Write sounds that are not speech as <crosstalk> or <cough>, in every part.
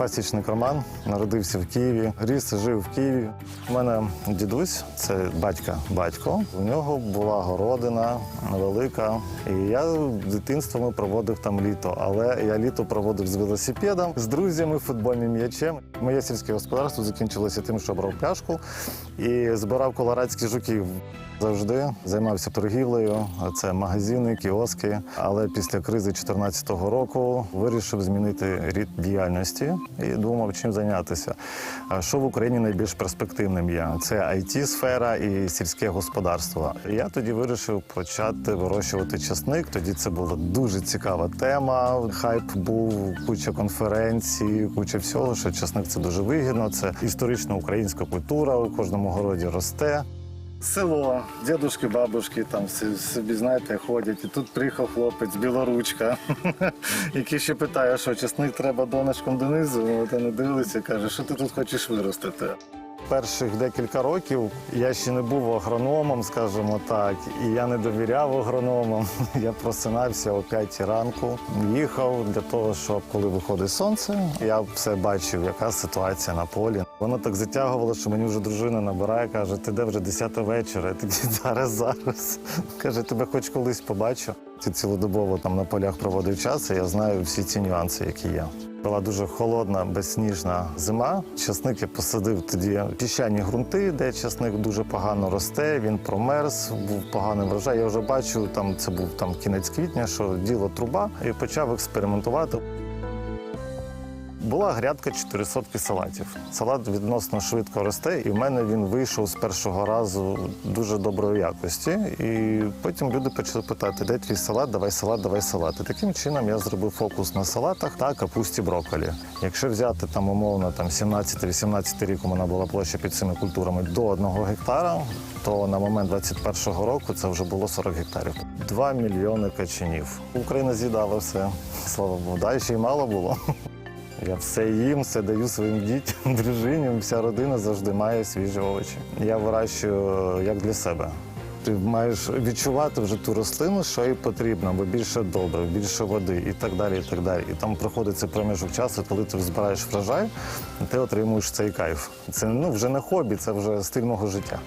Пасічник Роман народився в Києві, ріс жив в Києві. У мене дідусь, це батька батько. У нього була городина велика. І я дитинство ми проводив там літо. Але я літо проводив з велосипедом, з друзями, футбольним м'ячем. Моє сільське господарство закінчилося тим, що брав пляшку і збирав колорадських жуків. Завжди займався торгівлею, це магазини, кіоски. Але після кризи 2014 року вирішив змінити рід діяльності і думав, чим зайнятися. Що в Україні найбільш перспективним є? Це it сфера і сільське господарство. Я тоді вирішив почати вирощувати часник. Тоді це була дуже цікава тема. Хайп був куча конференцій, куча всього. Що часник це дуже вигідно. Це історична українська культура. У кожному городі росте. Село, дідушки, бабушки там собі знаєте ходять. І тут приїхав хлопець, білоручка, <laughs> який ще питає, що чесник треба донечком донизу. Вони дивилися, каже, що ти тут хочеш виростити. Перших декілька років я ще не був агрономом, скажімо так, і я не довіряв агрономам. <laughs> Я просинався о 5 ранку, їхав для того, щоб коли виходить сонце, я все бачив, яка ситуація на полі. Воно так затягувало, що мені вже дружина набирає, каже, ти де вже 10 вечора, я такий зараз, зараз. <laughs> Каже, тебе хоч колись побачу. Ти цілодобово там на полях проводив час, і я знаю всі ці нюанси, які є. Була дуже холодна, безсніжна зима. Часник я посадив тоді піщані ґрунти, де часник дуже погано росте. Він промерз, був поганий врожай. Я вже бачу, там це був там кінець квітня, що діло труба, і почав експериментувати. Була грядка 400 салатів. Салат відносно швидко росте, і в мене він вийшов з першого разу дуже доброї якості. І потім люди почали питати, де твій салат, давай салат, давай салат. І таким чином я зробив фокус на салатах та капусті брокколі. Якщо взяти там умовно там 17-18 рік у мене була площа під цими культурами до 1 гектара, то на момент 21-го року це вже було 40 гектарів. 2 мільйони качанів. Україна з'їдала все. Слава Богу, да, і ще й мало було. Я все їм, все даю своїм дітям, <laughs> дружині. Вся родина завжди має свіжі овочі. Я вирощую як для себе. Ти маєш відчувати вже ту рослину, що їй потрібно, бо більше добре, більше води і так далі. І так далі. І там проходить цей проміжок часу, коли ти збираєш врожай, ти отримуєш цей кайф. Це ну вже не хобі, це вже стиль мого життя.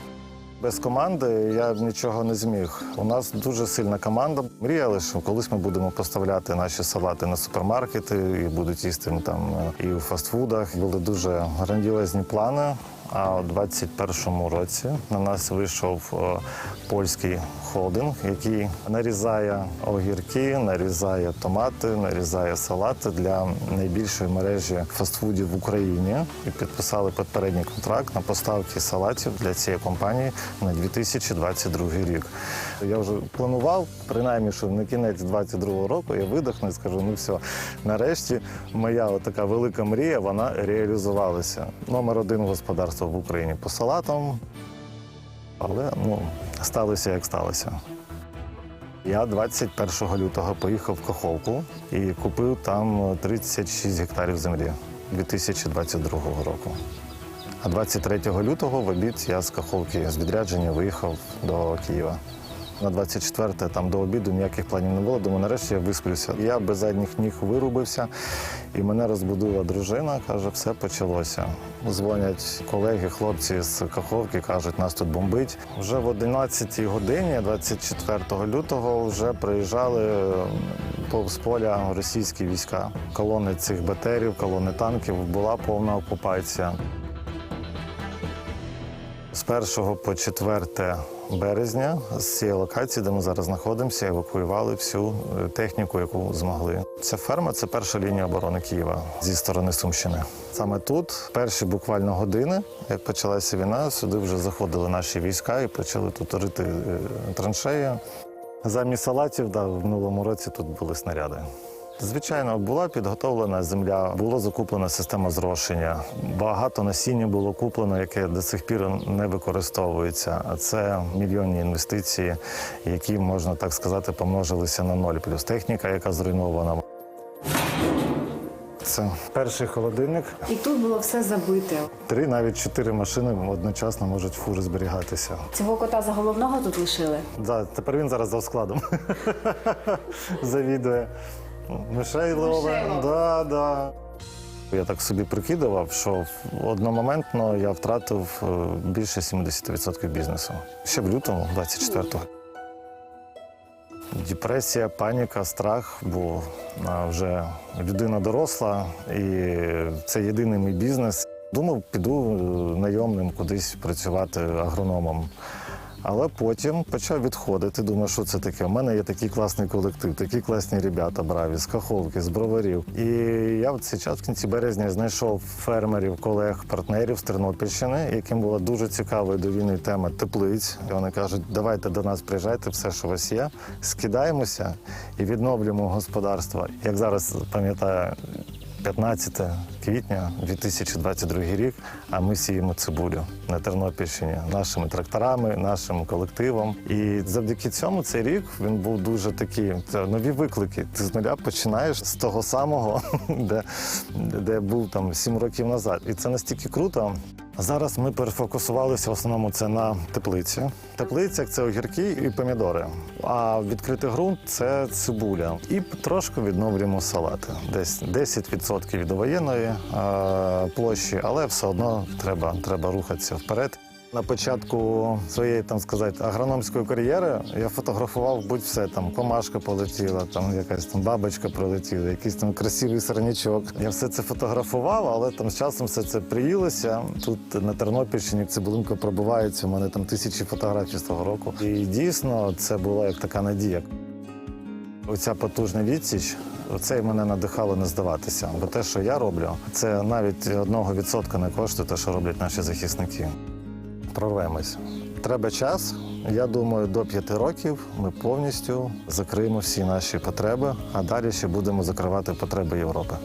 Без команди я нічого не зміг. У нас дуже сильна команда. Мріяли, що колись ми будемо поставляти наші салати на супермаркети і будуть їсти там і у фастфудах. Були дуже грандіозні плани. А у 21-му році на нас вийшов е, польський холдинг, який нарізає огірки, нарізає томати, нарізає салати для найбільшої мережі фастфудів в Україні і підписали попередній контракт на поставки салатів для цієї компанії на 2022 рік. Я вже планував, принаймні, що на кінець 2022 року я видихну і скажу: ну все, нарешті моя така велика мрія вона реалізувалася. Номер один господарство в Україні по салатам. Але ну, сталося як сталося. Я 21 лютого поїхав в Каховку і купив там 36 гектарів землі 2022 року. А 23 лютого в обід я з Каховки з відрядження виїхав до Києва. На 24 там до обіду ніяких планів не було. Думаю, нарешті я висплюся. Я без задніх ніг вирубився, і мене розбудила дружина. каже, все почалося. Дзвонять колеги, хлопці з Каховки, кажуть, нас тут бомбить. Вже в 11 годині, 24 лютого, вже приїжджали повз поля російські війська. Колони цих БТРів, колони танків була повна окупація. З 1 по 4 березня з цієї локації, де ми зараз знаходимося, евакуювали всю е, техніку, яку змогли. Ця ферма це перша лінія оборони Києва зі сторони Сумщини. Саме тут, перші буквально години, як почалася війна, сюди вже заходили наші війська і почали тут рити е, траншеї. Замість салатів, да, в минулому році тут були снаряди. Звичайно, була підготовлена земля, була закуплена система зрошення. Багато насіння було куплено, яке до сих пір не використовується. А це мільйонні інвестиції, які можна так сказати, помножилися на ноль. Плюс техніка, яка зруйнована. Це перший холодильник. І тут було все забите. Три, навіть чотири машини одночасно можуть фури зберігатися. Цього кота за головного тут лишили. Да, тепер він зараз за складом <laughs> завідує. Мишей лове. Да, да. Я так собі прикидував, що одномоментно я втратив е, більше 70% бізнесу. Ще в лютому, 24-го. Депресія, паніка, страх, бо вже людина доросла, і це єдиний мій бізнес. Думав, піду е, найомним кудись працювати агрономом. Але потім почав відходити. Думаю, що це таке. У мене є такий класний колектив, такі класні ребята браві, з Каховки, з броварів. І я в цей час в кінці березня знайшов фермерів, колег, партнерів з Тернопільщини, яким була дуже цікава до війни тема теплиць. І вони кажуть, давайте до нас приїжджайте, все, що у вас є, скидаємося і відновлюємо господарство. Як зараз пам'ятаю. 15 квітня 2022 рік, а ми сіємо цибулю на Тернопільщині нашими тракторами, нашим колективом. І завдяки цьому цей рік він був дуже такий. Це нові виклики. Ти з нуля починаєш з того самого, <laughs> де, де був там 7 років назад. І це настільки круто. Зараз ми перефокусувалися в основному це на теплиці. Теплиця це огірки і помідори. А відкритий ґрунт це цибуля. І трошки відновлюємо салати. Десь 10% від воєнної е, площі, але все одно треба, треба рухатися вперед. На початку своєї там сказати агрономської кар'єри я фотографував будь-все там комашка полетіла, там якась там бабочка пролетіла, якийсь там красивий сорнячок. Я все це фотографував, але там з часом все це приїлося. Тут на Тернопільщині цибулинка пробувається. У мене там тисячі фотографій з того року. І дійсно це була як така надія. Оця потужна відсіч, це мене надихало не здаватися. Бо те, що я роблю, це навіть одного відсотка не коштує те, що роблять наші захисники. Прорвемось. Треба час. Я думаю, до п'яти років ми повністю закриємо всі наші потреби, а далі ще будемо закривати потреби Європи.